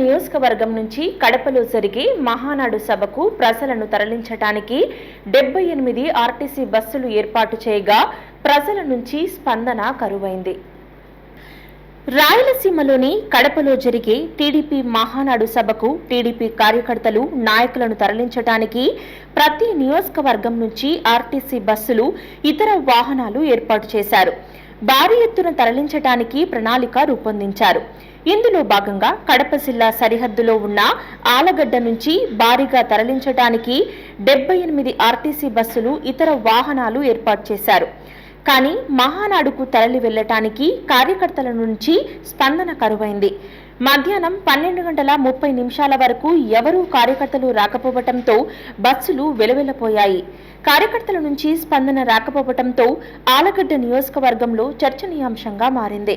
నియోజకవర్గం నుంచి కడపలో జరిగే మహానాడు సభకు ప్రజలను తరలించడానికి డెబ్బై ఎనిమిది ఆర్టీసీ బస్సులు ఏర్పాటు చేయగా ప్రజల నుంచి స్పందన కరువైంది. రాయలసీమలోని కడపలో జరిగే టీడీపీ మహానాడు సభకు టీడీపీ కార్యకర్తలు నాయకులను తరలించడానికి ప్రతి నియోజకవర్గం నుంచి ఆర్టీసీ బస్సులు ఇతర వాహనాలు ఏర్పాటు చేశారు. భారీ ఎత్తున తరలించడానికి ప్రణాళిక రూపొందించారు. ఇందులో భాగంగా కడప జిల్లా సరిహద్దులో ఉన్న ఆలగడ్డ నుంచి భారీగా తరలించడానికి డెబ్బై ఎనిమిది ఆర్టీసీ బస్సులు ఇతర వాహనాలు ఏర్పాటు చేశారు. కానీ మహానాడుకు తరలి వెళ్ళటానికి కార్యకర్తల నుంచి స్పందన కరువైంది. మధ్యాహ్నం పన్నెండు గంటల ముప్పై నిమిషాల వరకు ఎవరూ కార్యకర్తలు రాకపోవటంతో బస్సులు వెలవెలపోయాయి. కార్యకర్తల నుంచి స్పందన రాకపోవటంతో ఆలగడ్డ నియోజకవర్గంలో చర్చనీయాంశంగా మారింది.